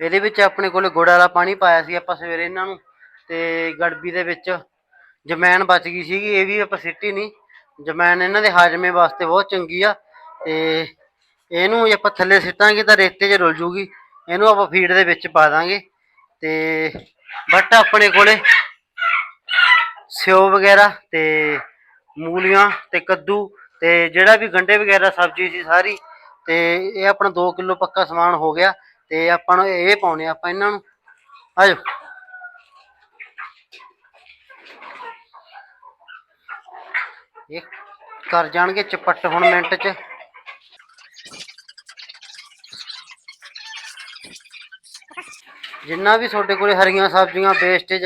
ਇਹਦੇ ਵਿੱਚ ਆਪਣੇ ਕੋਲ ਗੁੜ ਵਾਲਾ ਪਾਣੀ ਪਾਇਆ ਸੀ ਆਪਾਂ ਸਵੇਰੇ ਇਹਨਾਂ ਨੂੰ, ਤੇ ਗੜਬੀ ਦੇ ਵਿੱਚ ਜਮੈਨ ਬਚ ਗਈ ਸੀਗੀ, ਇਹ ਵੀ ਆਪਾਂ ਸਿੱਟੀ ਨਹੀਂ ਜਮੈਨ ਇਹਨਾਂ ਦੇ ਹਾਜ਼ਮੇ ਵਾਸਤੇ ਬਹੁਤ ਚੰਗੀ ਆ, ਤੇ ਇਹਨੂੰ ਜੇ ਆਪਾਂ ਥੱਲੇ ਸਿੱਟਾਂਗੇ ਤਾਂ ਰੇਤੇ 'ਚ ਰੁਲ ਜੂਗੀ। ਇਹਨੂੰ ਆਪਾਂ ਫੀਡ ਦੇ ਵਿੱਚ ਪਾ ਦਾਂਗੇ, ਤੇ ਬਟ ਆਪਣੇ ਕੋਲੇ ਸਿਓ ਵਗੈਰਾ ਤੇ ਮੂਲੀਆਂ ਤੇ ਕੱਦੂ ਤੇ ਜਿਹੜਾ ਵੀ ਗੰਡੇ ਵਗੈਰਾ ਸਬਜ਼ੀ ਸੀ ਸਾਰੀ ਤੇ ਇਹ ਆਪਣਾ 2 ਕਿਲੋ ਪੱਕਾ ਸਮਾਨ ਹੋ ਗਿਆ ਤੇ ਆਪਾਂ ਨੂੰ ਇਹ ਪਾਉਣੇ ਆ ਆਪਾਂ ਇਹਨਾਂ ਨੂੰ। ਆਜੋ। ਇਹ ਕਰ ਜਾਣਗੇ ਚਪੱਟ ਹੁਣ ਮਿੰਟ ਚ। ਜਿੰਨਾ ਵੀ ਤੁਹਾਡੇ ਕੋਲੇ ਹਰੀਆਂ ਸਬਜ਼ੀਆਂ ਵੇਸਟੇਜ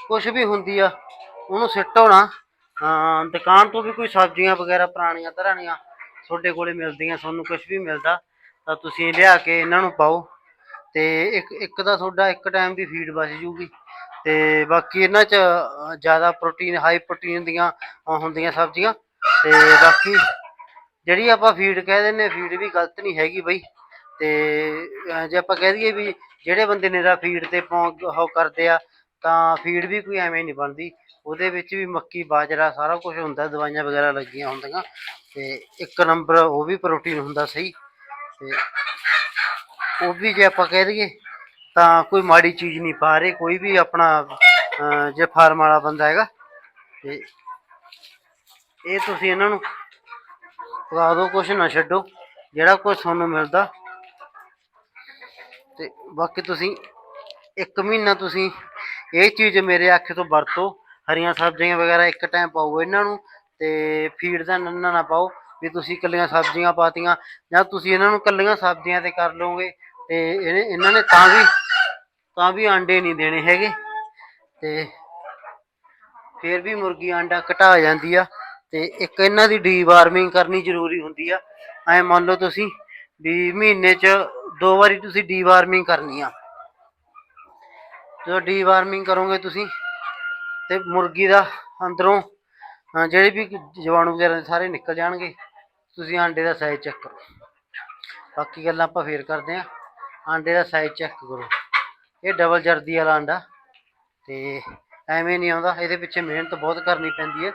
ਕੁਝ ਵੀ ਹੁੰਦੀ ਆ, ਉਹਨੂੰ ਸਿੱਟੋ ਨਾ। ਦੁਕਾਨ ਤੋਂ ਵੀ ਕੋਈ ਸਬਜ਼ੀਆਂ ਵਗੈਰਾ ਪੁਰਾਣੀਆਂ ਧਰਾਣੀਆਂ ਤੁਹਾਡੇ ਕੋਲੇ ਮਿਲਦੀਆਂ, ਤੁਹਾਨੂੰ ਕੁਝ ਵੀ ਮਿਲਦਾ, ਤਾਂ ਤੁਸੀਂ ਲਿਆ ਕੇ ਇਹਨਾਂ ਨੂੰ ਪਾਓ। ਤੇ ਇੱਕ ਇੱਕ ਤਾਂ ਤੁਹਾਡਾ ਇੱਕ ਟਾਈਮ ਦੀ ਫੀਡ ਬਚ ਜੂਗੀ। ਤੇ ਬਾਕੀ ਇਹਨਾਂ ਚ ਜ਼ਿਆਦਾ ਪ੍ਰੋਟੀਨ ਹਾਈ ਪ੍ਰੋਟੀਨ ਦੀਆਂ ਹੁੰਦੀਆਂ ਸਬਜ਼ੀਆਂ। ਤੇ ਬਾਕੀ ਜਿਹੜੀ ਆਪਾਂ ਫੀਡ ਕਹਿ ਦਿੰਨੇ ਫੀਡ ਵੀ ਗਲਤ ਨਹੀਂ ਹੈਗੀ ਬਈ। ਤੇ ਜੇ ਆਪਾਂ ਕਹਿ ਦਈਏ ਵੀ ਜਿਹੜੇ ਬੰਦੇ ਨਿਰਾ ਫੀਡ ਤੇ ਉਹ ਕਰਦੇ ਆ ਤਾਂ ਫੀਡ ਵੀ ਕੋਈ ਐਵੇਂ ਨਹੀਂ ਬਣਦੀ। ਉਹਦੇ ਵਿੱਚ ਵੀ ਮੱਕੀ, ਬਾਜਰਾ ਸਾਰਾ ਕੁਝ ਹੁੰਦਾ, ਦਵਾਈਆਂ ਵਗੈਰਾ ਲੱਗੀਆਂ ਹੁੰਦੀਆਂ। ਤੇ ਇੱਕ ਨੰਬਰ ਉਹ ਵੀ ਪ੍ਰੋਟੀਨ ਹੁੰਦਾ ਸਹੀ। ਤੇ ਉਹ ਵੀ ਜੇ ਆਪਾਂ ਕਹਿ ਦਈਏ, ਤਾਂ ਕੋਈ ਮਾੜੀ ਚੀਜ਼ ਨਹੀਂ ਪਾ ਰਹੇ। ਕੋਈ ਵੀ ਆਪਣਾ ਜੇ ਫਾਰਮ ਵਾਲਾ ਬੰਦਾ ਹੈਗਾ, ਤੇ ਇਹ ਤੁਸੀਂ ਇਹਨਾਂ ਨੂੰ ਪਕਾ ਦਿਓ, ਕੁਛ ਨਾ ਛੱਡੋ। ਜਿਹੜਾ ਕੁਝ ਤੁਹਾਨੂੰ ਮਿਲਦਾ। ਤੇ ਬਾਕੀ ਤੁਸੀਂ ਇੱਕ ਮਹੀਨਾ ਤੁਸੀਂ ਇਹ ਚੀਜ਼ ਮੇਰੇ ਅੱਖ ਤੋਂ ਵਰਤੋ। ਹਰੀਆਂ ਸਬਜ਼ੀਆਂ ਵਗੈਰਾ ਇੱਕ ਟਾਈਮ ਪਾਓ ਇਹਨਾਂ ਨੂੰ ਤੇ ਫੀਡ ਦਾ ਨੰਨਾ ਨਾ ਪਾਓ ਵੀ ਤੁਸੀਂ ਕੱਲੀਆਂ ਸਬਜ਼ੀਆਂ ਪਾਤੀਆਂ ਜਾਂ ਤੁਸੀਂ ਇਹਨਾਂ ਨੂੰ ਕੱਲੀਆਂ ਸਬਜ਼ੀਆਂ ਤੇ ਕਰ ਲਓਗੇ ਤੇ ਇਹਨੇ ਇਹਨਾਂ ਨੇ ਤਾਂ ਵੀ ਤਾਂ ਵੀ ਆਂਡੇ ਨਹੀਂ ਦੇਣੇ ਹੈਗੇ। ਤੇ ਫਿਰ ਵੀ ਮੁਰਗੀ ਆਂਡਾ ਘਟਾ ਜਾਂਦੀ ਆ ਤੇ ਇੱਕ ਇਹਨਾਂ ਦੀ ਡੀਵਾਰਮਿੰਗ ਕਰਨੀ ਜ਼ਰੂਰੀ ਹੁੰਦੀ ਆ। ਐ ਮੰਨ ਲਓ ਤੁਸੀਂ ਵੀ ਮਹੀਨੇ 'ਚ ਦੋ ਵਾਰੀ ਤੁਸੀਂ ਡੀਵਾਰਮਿੰਗ ਕਰਨੀ ਆ। ਜਦੋਂ ਡੀਵਾਰਮਿੰਗ ਕਰੋਗੇ ਤੁਸੀਂ ਤੇ ਮੁਰਗੀ ਦਾ ਅੰਦਰੋਂ ਜਿਹੜੇ ਵੀ ਜੀਵਾਣੂ ਵਗੈਰਾ ਸਾਰੇ ਨਿਕਲ ਜਾਣਗੇ, ਤੁਸੀਂ ਆਂਡੇ ਦਾ ਸਾਈਜ਼ ਚੈੱਕ ਕਰੋ। ਬਾਕੀ ਗੱਲਾਂ ਆਪਾਂ ਫੇਰ ਕਰਦੇ ਆਂ ਆਂਡੇ ਦਾ ਸਾਈਜ਼ ਚੈੱਕ ਕਰੋ। ਇਹ ਡਬਲ ਜਰਦੀ ਵਾਲਾ ਆਂਡਾ। ਤੇ ਐਵੇਂ ਨਹੀਂ ਆਉਂਦਾ, ਇਹਦੇ ਪਿੱਛੇ ਮਿਹਨਤ ਬਹੁਤ ਕਰਨੀ ਪੈਂਦੀ ਹੈ।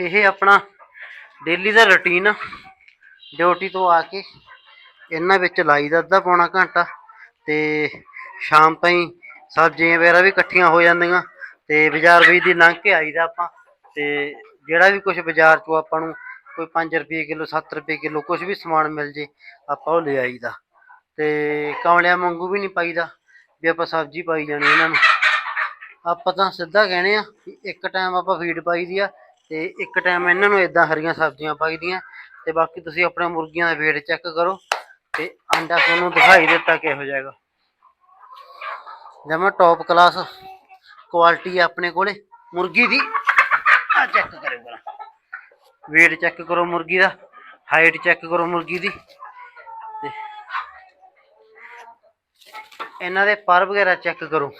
ਇਹ ਆਪਣਾ ਡੇਲੀ ਦਾ ਰੁਟੀਨ ਡਿਊਟੀ ਤੋਂ ਆ ਕੇ ਇਹਨਾਂ ਵਿੱਚ ਲਾਈ ਦਾ ਅੱਧਾ ਪੌਣਾ ਘੰਟਾ ਤੇ ਸ਼ਾਮ ਤਾਈਂ ਸਬਜ਼ੀਆਂ ਵਗੈਰਾ ਵੀ ਇਕੱਠੀਆਂ ਹੋ ਜਾਂਦੀਆਂ ਤੇ ਬਾਜ਼ਾਰ ਵਿੱਚ ਦੀ ਲੰਘ ਕੇ ਆਈਦਾ ਆਪਾਂ ਤੇ ਜਿਹੜਾ ਵੀ ਕੁਝ ਬਾਜ਼ਾਰ ਚੋਂ ਆਪਾਂ ਨੂੰ ਕੋਈ 5 ਰੁਪਏ ਕਿਲੋ 7 ਰੁਪਏ ਕਿਲੋ ਕੁਝ ਵੀ ਸਮਾਨ ਮਿਲ ਜੇ, ਆਪਾਂ ਉਹ ਲੈ ਆਈਦਾ। ਤੇ ਕੌਲਿਆਂ ਵਾਂਗੂ ਵੀ ਨਹੀਂ ਪਾਈਦਾ ਵੀ ਆਪਾਂ ਸਬਜ਼ੀ ਪਾਈ ਜਾਣੀ ਇਹਨਾਂ ਨੂੰ। ਆਪਾਂ ਤਾਂ ਸਿੱਧਾ ਕਹਿੰਦੇ ਆ ਵੀ ਇੱਕ ਟਾਈਮ ਆਪਾਂ ਫੀਡ ਪਾਈ ਦੀ ਆ ਤੇ ਇੱਕ ਟਾਈਮ ਇਹਨਾਂ ਨੂੰ ਇਦਾਂ ਹਰੀਆਂ ਸਬਜ਼ੀਆਂ ਪਾਈ ਦੀਆਂ ਤੇ ਬਾਕੀ ਤੁਸੀਂ ਆਪਣੇ ਮੁਰਗੀਆਂ ਦਾ ਵੇਟ ਚੈੱਕ ਕਰੋ। ਤੇ ਆਂਡਾ ਤੁਹਾਨੂੰ ਦਿਖਾਈ ਦਿੱਤਾ ਕਿਹੋ ਜਾਏਗਾ ਜਮਾ ਟੌਪ ਕਲਾਸ ਕੁਆਲਿਟੀ ਆ ਆਪਣੇ ਕੋਲੇ, ਮੁਰਗੀ ਦੀ। ਆ ਚੈੱਕ ਕਰਿਓ ਕਰਾਂ ਵੇਟ ਚੈੱਕ ਕਰੋ ਮੁਰਗੀ ਦਾ ਹਾਈਟ ਚੈੱਕ ਕਰੋ ਮੁਰਗੀ ਦੀ। ਤੇ ਇਹਨਾਂ ਦੇ ਪਰ ਵਗੈਰਾ ਚੈੱਕ ਕਰੋ।